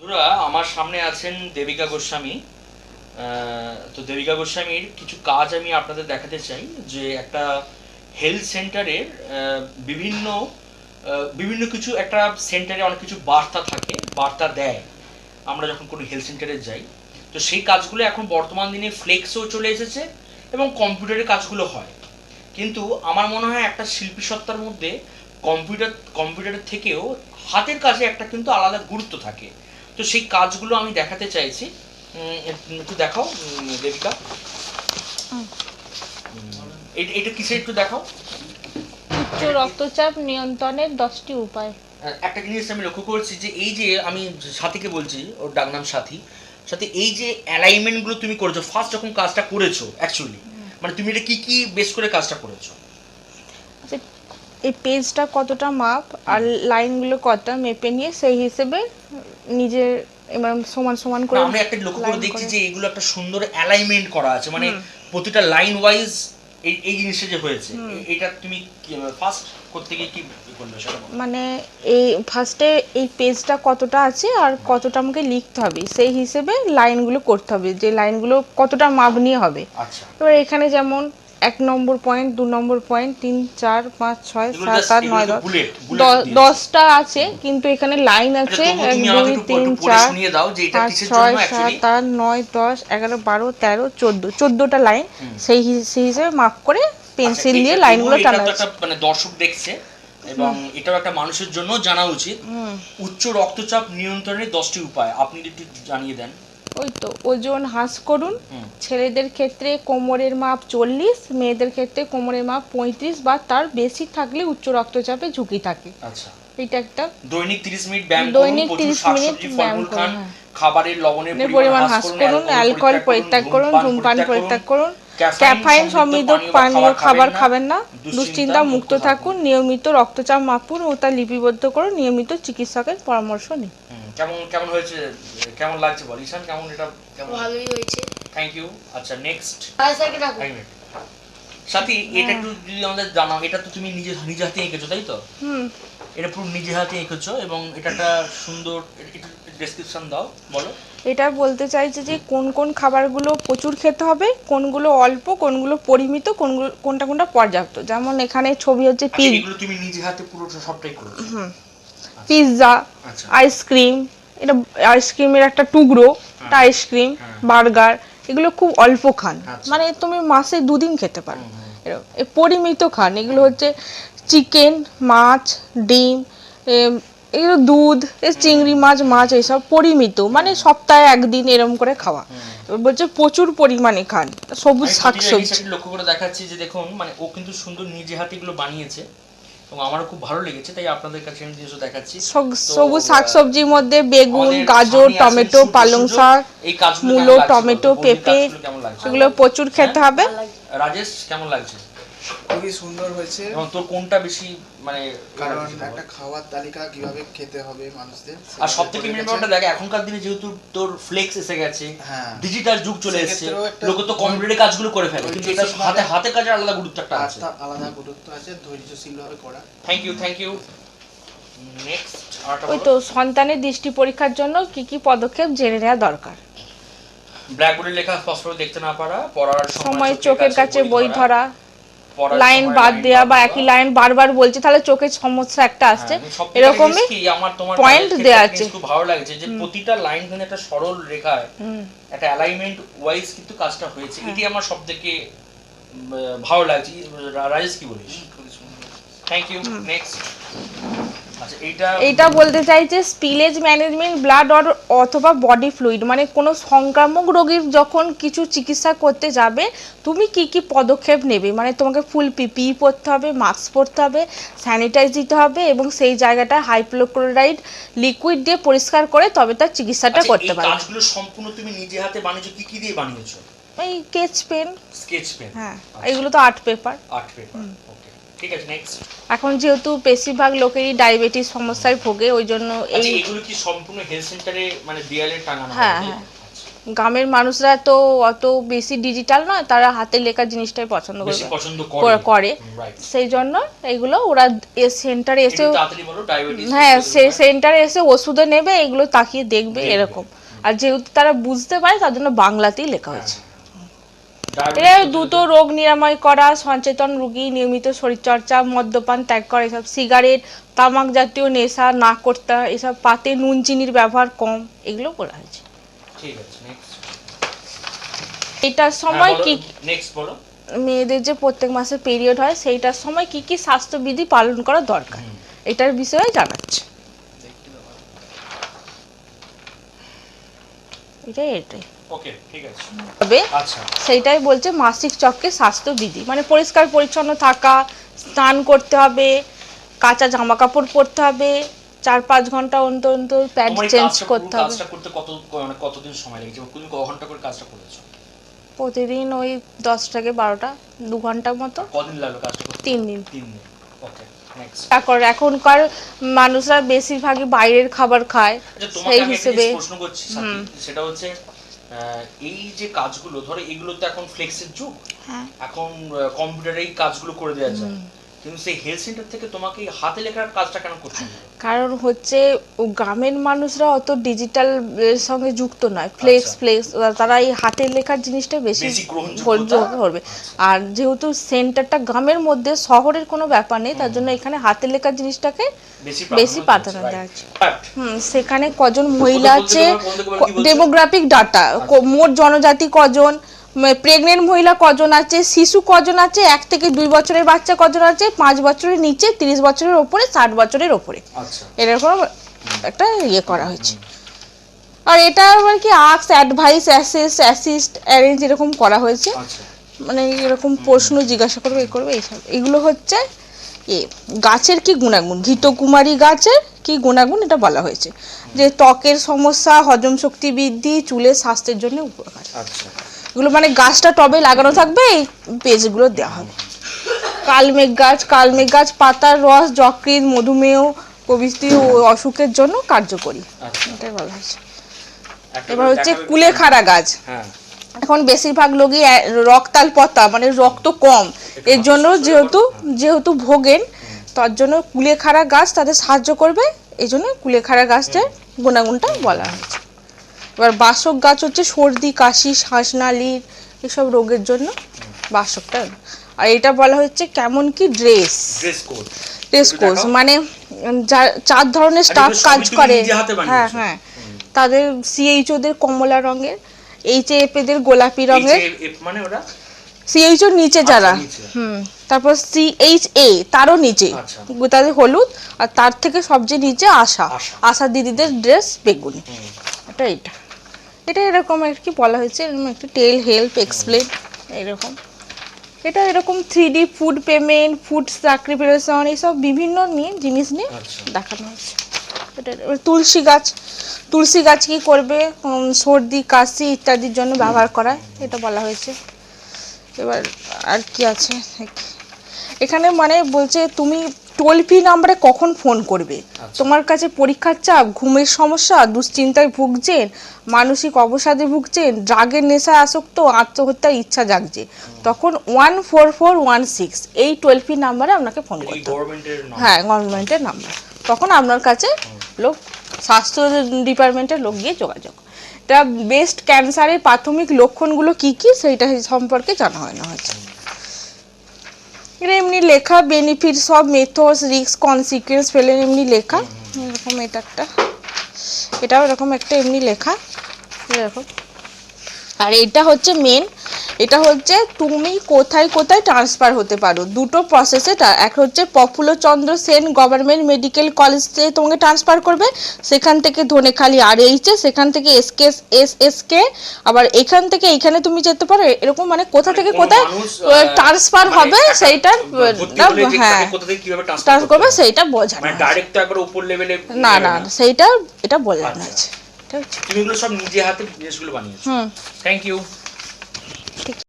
বন্ধুরা, আমার সামনে আছেন দেবিকা গোস্বামী। তো দেবিকা গোস্বামীর কিছু কাজ আমি আপনাদের দেখাতে চাই, যে একটা হেলথ সেন্টারের বিভিন্ন বিভিন্ন কিছু একটা সেন্টারে অনেক কিছু বার্তা থাকে, বার্তা দেয়। আমরা যখন কোনো হেলথ সেন্টারে যাই, তো সেই কাজগুলো এখন বর্তমান দিনে ফ্লেক্সও চলে এসেছে এবং কম্পিউটারের কাজগুলো হয়। কিন্তু আমার মনে হয় একটা শিল্পী সত্তার মধ্যে কম্পিউটার, কম্পিউটারের থেকেও হাতের কাজে একটা কিন্তু আলাদা গুরুত্ব থাকে। তো সেই কাজগুলো আমি দেখাতে চাইছি। একটু দেখাও দেবিকা। এটা- কিসের একটু দেখাও? উচ্চ রক্তচাপ নিয়ন্ত্রণের দশটি উপায়। একটা জিনিস আমি লক্ষ্য করছি যে এই যে আমি সাথীকে বলছি ওর ডাক নাম সাথী সাথে এই যে অ্যালাইনমেন্টগুলো তুমি করেছ ফার্স্ট যখন কাজটা করেছ অ্যাকচুয়ালি মানে তুমি এটা কি কি বেস করে কাজটা করেছ? এই পেজটা কতটা মাপ আর লাইনগুলো কতটা মেপে নিয়ে সেই হিসেবে নিজের এবার সমান সমান করে আমরা একটা লক্ষ্য করে দেখছি যে এগুলো একটা সুন্দর অ্যালাইনমেন্ট করা আছে। মানে প্রতিটা লাইন ওয়াইজ এই এই জিনিসটা যে হয়েছে এটা তুমি ফার্স্ট করতে গিয়ে কি করলে সেটা মানে এই ফার্স্টে এই পেজটা কতটা আছে আর কতটা আমাকে লিখতে হবে সেই হিসেবে লাইনগুলো করতে হবে যে লাইনগুলো কতটা মাপ নিয়ে হবে। আচ্ছা। এবার এখানে যেমন এক নম্বর পয়েন্ট দু নম্বর পয়েন্ট তিন চার পাঁচ ছয় সাত আট নয় দশ। দশটা আছে কিন্তু এখানে লাইন আচ্ছা, আছে এক দুই তিন চার পাঁচ ছয় সাত আট নয় দশ এগারো বারো তেরো চোদ্দ। চোদ্দটা লাইন সেই সেই হিসেবে মাপ করে পেন্সিল আচ্ছা, দিয়ে লাইনগুলো টানা মানে দর্শক দেখছে এবং এটাও একটা মানুষের জন্য জানা উচিত। উচ্চ রক্তচাপ নিয়ন্ত্রণের দশটি উপায়। আপনি একটু জানিয়ে দেন। ওই তো ওজন হ্রাস করুন। ছেলেদের ক্ষেত্রে কোমরের মাপ চল্লিশ মেয়েদের ক্ষেত্রে কোমরের মাপ পঁয়ত্রিশ বা তার বেশি থাকলে উচ্চ রক্তচাপে ঝুঁকি থাকে। আচ্ছা। এটা একটা দৈনিক 30 মিনিট ব্যায়াম দৈনিক প্রচুর 30 মিনিট ব্যায়াম করুন, খান হ্যাঁ। খাবারের লবণের পরিমাণ পরিমাণ হ্রাস করুন অ্যালকোহল পরিত্যাগ করুন ধূমপান পরিত্যাগ করুন ক্যাফাইন সমৃদ্ধ পানীয় খাবার খাবেন না দুশ্চিন্তা মুক্ত থাকুন। নিয়মিত রক্তচাপ মাপুন ও তা লিপিবদ্ধ করুন নিয়মিত চিকিৎসকের পরামর্শ নিন। কেমন কেমন হয়েছে কেমন লাগছে বল? ঈশান কেমন এটা কেমন? ভালোই হয়েছে। থ্যাংক ইউ আচ্ছা নেক্সট সাথী এটা একটু যদি আমাদের জানাও এটা তো তুমি নিজে নিজে হাতে এঁকেছো তাই তো? হুম। এটা পুরো নিজে হাতে এঁকেছো এবং এটা একটা সুন্দর একটু ডেসক্রিপশন দাও বলো। এটা বলতে চাইছে যে কোন কোন খাবারগুলো প্রচুর খেতে হবে কোনগুলো অল্প কোনগুলো পরিমিত কোনগুলো কোনটা কোনটা পর্যাপ্ত। যেমন এখানে ছবি হচ্ছে আচ্ছা, পিজ এগুলো তুমি নিজে হাতে পুরো সবটাই করেছ। পিৎজা আচ্ছা। আইসক্রিম এটা আইসক্রিমের একটা টুকরো একটা আইসক্রিম বার্গার এগুলো খুব অল্প খান। আচ্ছা। মানে তুমি মাসে দুদিন খেতে পারো। এরকম পরিমিত খান। এগুলো হচ্ছে চিকেন মাছ ডিম এগুলো দুধ চিংড়ি মাছ মাছ এইসব পরিমিত। মানে সপ্তাহে একদিন এরম করে খাওয়া। বলছে প্রচুর পরিমাণে খান। সবুজ শাকসবজি। লক্ষ্য করে দেখাচ্ছি যে দেখুন মানে ও কিন্তু সুন্দর নিজে হাতে এগুলো বানিয়েছে। এবং আমারও খুব ভালো লেগেছে তাই আপনাদের কাছে আমি জিনিসও দেখাচ্ছি। সবুজ শাকসবজির মধ্যে বেগুন গাজর টমেটো পালং শাক মূলো টমেটো পেঁপে এগুলো প্রচুর খেতে হবে। রাজেশ কেমন লাগছে? খুবই সুন্দর হয়েছে। এবং তোর কোনটা বেশি মানে কারণ একটা খাওয়ার তালিকা কীভাবে খেতে হবে মানুষদের আর সব সেটা থেকে মেন ব্যাপারটা দেখ এখনকার দিনে যেহেতু তোর ফ্লেক্স এসে গেছে হ্যাঁ। ডিজিটাল যুগ চলে এসেছে লোকে তো কম্পিউটারে কাজগুলো করে ফেলে কিন্তু এটা হাতে হাতে কাজের আলাদা গুরুত্ব একটা আছে। আলাদা গুরুত্ব আছে ধৈর্যশীল ভাবে করা থ্যাংক ইউ থ্যাংক ইউ ওই তো সন্তানের দৃষ্টি পরীক্ষার জন্য কি কি পদক্ষেপ জেনে নেওয়া দরকার? ব্ল্যাকবোর্ডে লেখা স্পষ্টভাবে দেখতে না পারা পড়ার সময় চোখের কাছে বই ধরা। লাইন বাদ দেয়া দেওয়া বা একই লাইন বারবার বলছে তাহলে চোখের সমস্যা একটা আসছে। হ্যাঁ, সবথেকে এরকমই পয়েন্ট দেয়া আছে। খুব ভালো লাগছে যে প্রতিটা লাইন কিন্তু একটা সরল রেখায় একটা অ্যালাইনমেন্ট ওয়াইজ কিন্তু কাজটা হয়েছে। হ্যাঁ। এটি আমার সবথেকে ভালো লাগছে। রাজেশ কি বলিস? থ্যাংক ইউ নেক্সট আচ্ছা এইটা বলতে চাইছে স্পিলেজ ম্যানেজমেন্ট ব্লাড অর অথবা বডি ফ্লুইড মানে কোনো সংক্রামক রোগীর যখন কিছু চিকিৎসা করতে যাবে তুমি কি কি পদক্ষেপ নেবে? মানে তোমাকে ফুল পিপিই পরতে হবে মাস্ক পরতে হবে স্যানিটাইজ দিতে হবে এবং সেই জায়গাটা হাইপ্লোক্লোরাইড লিকুইড দিয়ে পরিষ্কার করে তবে তার চিকিৎসাটা আচ্ছা, করতে এই পারবে কাজগুলো সম্পূর্ণ তুমি নিজে হাতে বানিয়েছো কি কি দিয়ে বানিয়েছো? এই কেচ পেন স্কেচ পেন হ্যাঁ এগুলো তো art paper art paper okay ঠিক আছে নেক্সট এখন যেহেতু বেশিরভাগ লোকেরই ডায়াবেটিস সমস্যায় ভোগে ওই জন্য এই আচ্ছা এগুলো কি সম্পূর্ণ হেলথ সেন্টারে মানে দেয়ালে টাঙানো হ্যাঁ, হ্যাঁ। গ্রামের মানুষরা তো অত বেশি ডিজিটাল নয় তারা হাতে লেখা জিনিসটাই পছন্দ করে- করে। সেই জন্য এগুলো ওরা সেন্টারে এসে হ্যাঁ সে সেন্টারে এসে ওষুধও নেবে এগুলো তাকিয়ে দেখবে দেখবে। এরকম। আর যেহেতু তারা বুঝতে পারে তার জন্য বাংলাতেই লেখা হয়েছে। হ্যাঁ, এটা দ্রুত রোগ নিরাময় করা সচেতন রোগী নিয়মিত শরীরচর্চা মদ্যপান ত্যাগ করা এসব সিগারেট তামাক জাতীয় নেশা না করতে এসব পাতে নুন চিনির ব্যবহার কম এগুলো বলা হয়েছে। ঠিক আছে এটার সময় কি নেক্সট বলো। মেয়েদের যে প্রত্যেক মাসে পিরিয়ড হয় সেইটার সময় কি কি স্বাস্থ্যবিধি পালন করা দরকার এটার বিষয়ে জানাচ্ছে। এটাই এটাই। ওকে ঠিক আছে। তবে আচ্ছা। সেইটাই বলছে মাসিক চক্রে স্বাস্থ্যবিধি মানে পরিষ্কার পরিচ্ছন্ন থাকা স্নান করতে হবে কাঁচা জামা কাপড় পরতে হবে চার পাঁচ ঘণ্টা অন্তর অন্তর প্যাড চেঞ্জ করতে হবে। কাজটা করতে কত মানে কতদিন সময় লেগেছে? তুমি ঘণ্টা করে কাজটা করেছ? প্রতিদিন ওই দশ থেকে বারোটা দু ঘণ্টার মতো। কদিন লাগল কাজটা করতে? তিন দিন। তিন দিন। ওকে তারপর এখনকার মানুষরা বেশিরভাগই বাইরের খাবার খায়। আচ্ছা সেই হিসেবে প্রশ্ন করছি সেটা হচ্ছে এই যে কাজগুলো ধরো এগুলো তো এখন ফ্লেক্সের যুগ। হ্যাঁ। এখন কম্পিউটারে এই কাজগুলো করে দেওয়া যায়। কিন্তু সেই হেলথ সেন্টার থেকে তোমাকে হাতে লেখার কাজটা কেন করতে কারণ হচ্ছে গ্রামের মানুষরা অত ডিজিটাল সঙ্গে যুক্ত নয়। ফ্লেক্স আচ্ছা। ফ্লেক্স তারা এই হাতের লেখার জিনিসটা বেশি গ্রহণযোগ্য করবে। আর যেহেতু সেন্টারটা গ্রামের মধ্যে শহরের কোনো ব্যাপার নেই তার জন্য এখানে হাতের লেখার জিনিসটাকে বেশি প্রাধান্য দেওয়া হচ্ছে। হুম সেখানে কজন মহিলা আছে? ডেমোগ্রাফিক ডাটা মোট জনজাতি কজন প্রেগনেন্ট মহিলা কজন আছে শিশু কজন আছে এক থেকে দুই বছরের বাচ্চা কজন আছে পাঁচ বছরের নিচে তিরিশ বছরের ওপরে ষাট বছরের ওপরে। আচ্ছা। এরকম একটা ইয়ে করা হয়েছে। আর এটা আবার কি আক্স অ্যাডভাইস অ্যাসিস্ট অ্যাসিস্ট অ্যারেঞ্জ এরকম করা হয়েছে। আচ্ছা। মানে এরকম প্রশ্ন জিজ্ঞাসা করবে এ করবে এইসব। এগুলো হচ্ছে এ গাছের কি গুণাগুণ? ঘৃতকুমারী গাছের কি গুণাগুণ? এটা বলা হয়েছে। যে ত্বকের সমস্যা হজম শক্তি বৃদ্ধি চুলের স্বাস্থ্যের জন্য উপকার। আচ্ছা। এগুলো মানে গাছটা টবে লাগানো থাকবে এই পেজগুলো দেওয়া হবে। কালমেঘ গাছ কালমেঘ গাছ পাতার রস যকৃৎ মধুমেহ প্রভৃতি ও অসুখের জন্য কার্যকরী। আচ্ছা। এটাই বলা হয়েছে। এবার হচ্ছে? কুলেখাড়া গাছ। হ্যাঁ। এখন বেশিরভাগ লোকই রক্তাল পতা মানে রক্ত কম। এর জন্য যেহেতু যেহেতু ভোগেন তার জন্য কুলেখাড়া গাছ তাদের সাহায্য করবে। এই জন্য কুলেখাড়া গাছটার গুণাগুণটা বলা হয়েছে। এবার বাসক গাছ হচ্ছে সর্দি কাশি শ্বাসনালীর এসব রোগের জন্য বাসকটা। আর এটা বলা হচ্ছে কেমন কি ড্রেস। ড্রেস কোড ড্রেস একটু কোর্স মানে চার ধরনের স্টাফ কাজ করে? হ্যাঁ হ্যাঁ। তাদের সিএইচওদের কমলা রঙের এইচ এদের গোলাপি রঙের। মানে ওরা? সিএইচওর নিচে যারা। হুম তারপর সিএইচ এ তারও নিচে। আচ্ছা। তাদের হলুদ আর তার থেকে সবচেয়ে নিচে আশা। আশা। দিদিদের ড্রেস বেগুনি। এটা এটা। এটা এরকম আর কি বলা হয়েছে এরকম একটু টেল হেল্প এক্সপ্লেন এরকম। এটা এরকম three D food payment food sacrification এইসব বিভিন্ন নিয়ে জিনিস নিয়ে আচ্ছা। দেখানো হয়েছে। এটা তুলসী গাছ তুলসী গাছ কি করবে? সর্দি কাশি ইত্যাদির জন্য ব্যবহার করা এটা বলা হয়েছে। এবার আর কি আছে? এখানে মানে বলছে তুমি টোল ফ্রি নাম্বারে কখন ফোন করবে? আচ্ছা। তোমার কাছে পরীক্ষার চাপ ঘুমের সমস্যা দুশ্চিন্তায় ভুগছেন মানসিক অবসাদে ভুগছেন ড্রাগের নেশায় আসক্ত আত্মহত্যার ইচ্ছা জাগছে। তখন one four four one six এই টোয়েল ফ্রি নাম্বারে আপনাকে ফোন করতে হ্যাঁ গভর্নমেন্টের নাম্বার তখন আপনার কাছে লোক স্বাস্থ্য ডিপার্টমেন্টের লোক গিয়ে যোগাযোগ। এটা বেস্ট ক্যান্সারের প্রাথমিক লক্ষণগুলো কি কি সেইটা সম্পর্কে জানা হয় না হয়েছে এমনি লেখা বেনিফিট সব মেথডস রিস্ক কনসিকুয়েন্স ফেলে এমনি লেখা। এরকম এটা একটা। এটাও এরকম একটা এমনি লেখা। এরকম। আর এটা হচ্ছে মেন এটা হচ্ছে তুমি কোথায় কোথায় ট্রান্সফার হতে পারো। দুটো প্রসেসে এক হচ্ছে Prafullachandra Sen government medical college থেকে তোমাকে ট্রান্সফার করবে সেখান থেকে ধনেখালি আর এইচে সেখান থেকে এসকে এস এস কে আবার এখান থেকে এইখানে তুমি যেতে পারো এরকম মানে কোথা থেকে কোথায় ট্রান্সফার মানে হবে হ্যাঁ। কোথা থেকে কীভাবে ট্রান্সফার করবে সেইটা বোঝানো মানে ডাইরেক্ট তো একবার উপর লেভেলে না না সেইটা এটা আচ্ছা। আছে ঠিক আছে তুমি এগুলো সব নিজে হাতে জিনিসগুলো বানিয়েছো। হুম। Thank you Te